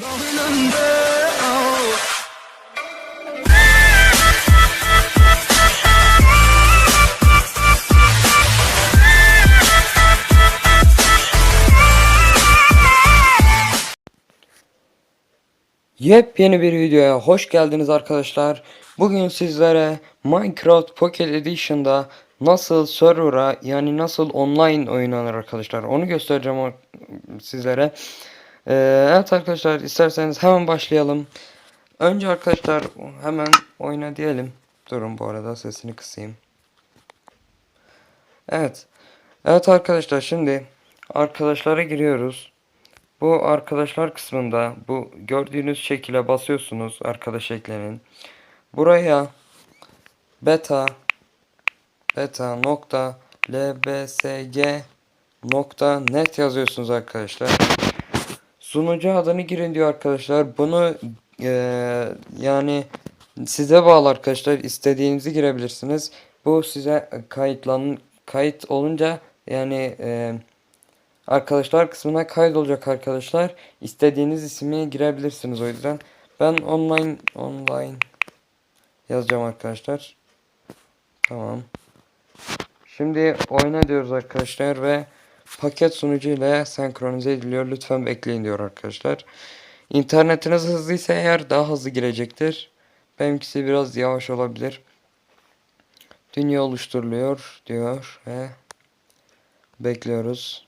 Yepyeni bir videoya hoş geldiniz arkadaşlar. Bugün sizlere Minecraft Pocket Edition'da nasıl server'a yani nasıl online oynanır arkadaşlar onu göstereceğim sizlere. Ee, evet arkadaşlar isterseniz hemen başlayalım. Önce arkadaşlar hemen oyna diyelim. Durun bu arada sesini kısayım. Evet. Evet arkadaşlar şimdi arkadaşlara giriyoruz. Bu arkadaşlar kısmında bu gördüğünüz şekile basıyorsunuz arkadaş eklenin. Buraya beta beta nokta lbsg nokta net yazıyorsunuz arkadaşlar. Sunucu adını girin diyor arkadaşlar. Bunu eee, yani size bağlı arkadaşlar. İstediğinizi girebilirsiniz. Bu size kayıtlan kayıt olunca yani eee Arkadaşlar kısmına kaydolacak arkadaşlar. İstediğiniz ismi girebilirsiniz o yüzden. Ben online online yazacağım arkadaşlar. Tamam. Şimdi oyna diyoruz arkadaşlar ve paket sunucu ile senkronize ediliyor. Lütfen bekleyin diyor arkadaşlar. İnternetiniz hızlıysa eğer daha hızlı girecektir. Benimkisi biraz yavaş olabilir. Dünya oluşturuluyor diyor ve bekliyoruz.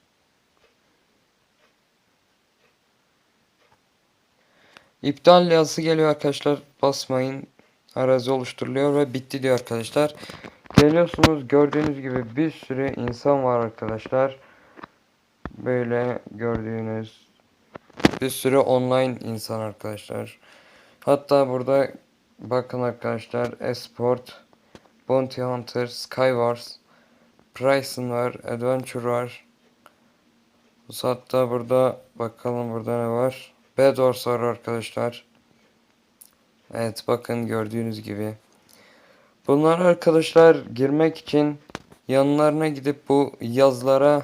İptal yazısı geliyor arkadaşlar. Basmayın. Arazi oluşturuluyor ve bitti diyor arkadaşlar. Geliyorsunuz gördüğünüz gibi bir sürü insan var arkadaşlar. Böyle gördüğünüz bir sürü online insan arkadaşlar. Hatta burada bakın arkadaşlar Esport, Bounty Hunter, Skywars, Prison var, Adventure var. Hatta burada bakalım burada ne var. Bedwars var arkadaşlar. Evet bakın gördüğünüz gibi. Bunlar arkadaşlar girmek için yanlarına gidip bu yazılara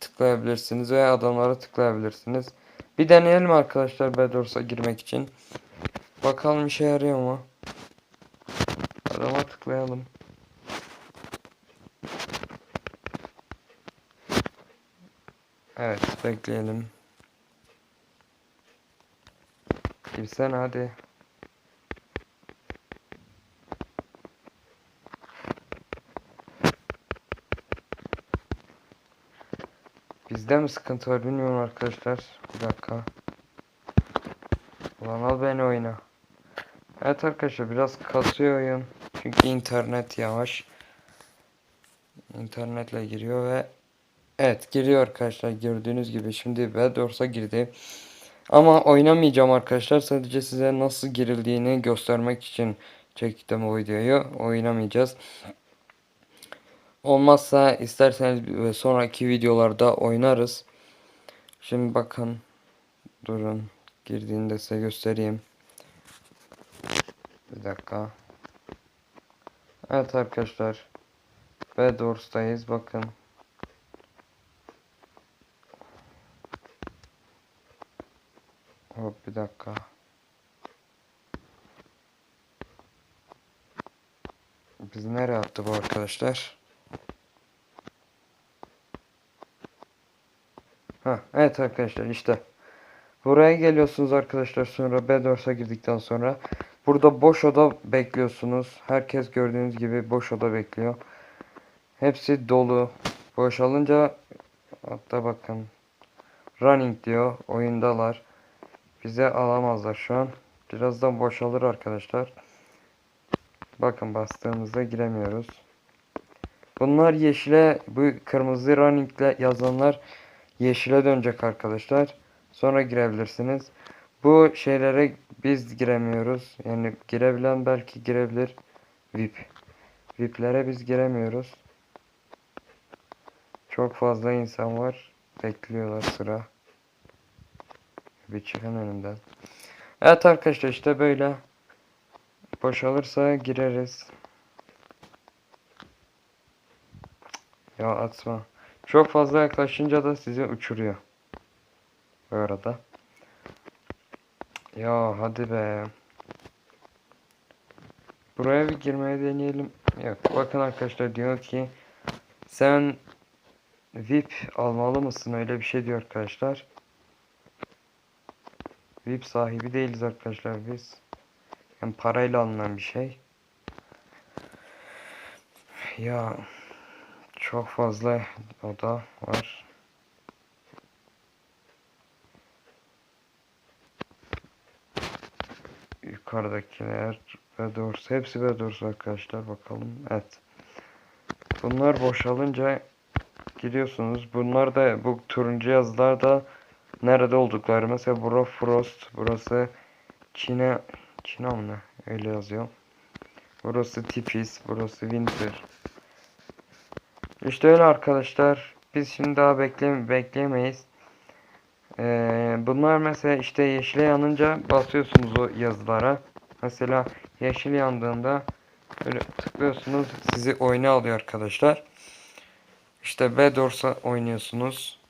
tıklayabilirsiniz veya adamlara tıklayabilirsiniz. Bir deneyelim arkadaşlar Bedwars'a girmek için. Bakalım işe yarıyor mu? Adama tıklayalım. Evet bekleyelim. Girsene hadi. Bizde mi sıkıntı var bilmiyorum arkadaşlar. Bir dakika. Ulan al beni oyna. Evet arkadaşlar biraz kasıyor oyun. Çünkü internet yavaş. İnternetle giriyor ve Evet giriyor arkadaşlar gördüğünüz gibi. Şimdi Bedwars'a girdi. Ama oynamayacağım arkadaşlar. Sadece size nasıl girildiğini göstermek için çektim bu videoyu. Oynamayacağız. Olmazsa isterseniz sonraki videolarda oynarız. Şimdi bakın. Durun. Girdiğinde size göstereyim. Bir dakika. Evet arkadaşlar. Bedwars'tayız. Bakın. Hop bir dakika. Biz nereye attı bu arkadaşlar? Ha, evet arkadaşlar işte. Buraya geliyorsunuz arkadaşlar sonra Bedwars'a girdikten sonra. Burada boş oda bekliyorsunuz. Herkes gördüğünüz gibi boş oda bekliyor. Hepsi dolu. Boşalınca hatta bakın running diyor. Oyundalar. Bize alamazlar şu an. Birazdan boşalır arkadaşlar. Bakın bastığımızda giremiyoruz. Bunlar yeşile bu kırmızı runningle yazanlar yeşile dönecek arkadaşlar. Sonra girebilirsiniz. Bu şeylere biz giremiyoruz. Yani girebilen belki girebilir. VIP. VIP'lere biz giremiyoruz. Çok fazla insan var. Bekliyorlar sıra. Bir çıkın önümden. Evet arkadaşlar işte böyle. Boşalırsa gireriz. Ya atma. Çok fazla yaklaşınca da sizi uçuruyor. Bu arada. Ya hadi be. Buraya bir girmeye deneyelim. Yok bakın arkadaşlar diyor ki sen VIP almalı mısın öyle bir şey diyor arkadaşlar. VIP sahibi değiliz arkadaşlar biz. Yani parayla alınan bir şey. Ya çok fazla oda var. Yukarıdakiler Bedors. Hepsi Bedors arkadaşlar. Bakalım. Evet. Bunlar boşalınca giriyorsunuz. Bunlar da bu turuncu yazılar da nerede oldukları. Mesela bura Frost. Burası Çin'e Çin'e mi ne? Öyle yazıyor. Burası Tipis. Burası Winter. İşte öyle arkadaşlar. Biz şimdi daha bekle bekleyemeyiz. Ee, bunlar mesela işte yeşile yanınca basıyorsunuz o yazılara. Mesela yeşil yandığında böyle tıklıyorsunuz sizi oyuna alıyor arkadaşlar. İşte Bedors'a oynuyorsunuz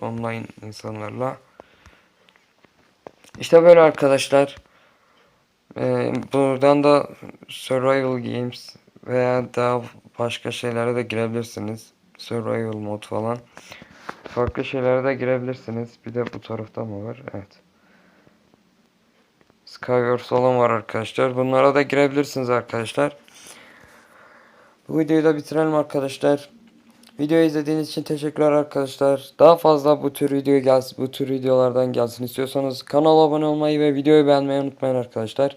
online insanlarla. İşte böyle arkadaşlar. Ee, buradan da Survival Games veya daha başka şeylere de girebilirsiniz. Survival mod falan. Farklı şeylere de girebilirsiniz. Bir de bu tarafta mı var? Evet. Skywars falan var arkadaşlar. Bunlara da girebilirsiniz arkadaşlar. Bu videoyu da bitirelim arkadaşlar. Videoyu izlediğiniz için teşekkürler arkadaşlar. Daha fazla bu tür video gelsin, bu tür videolardan gelsin istiyorsanız kanala abone olmayı ve videoyu beğenmeyi unutmayın arkadaşlar.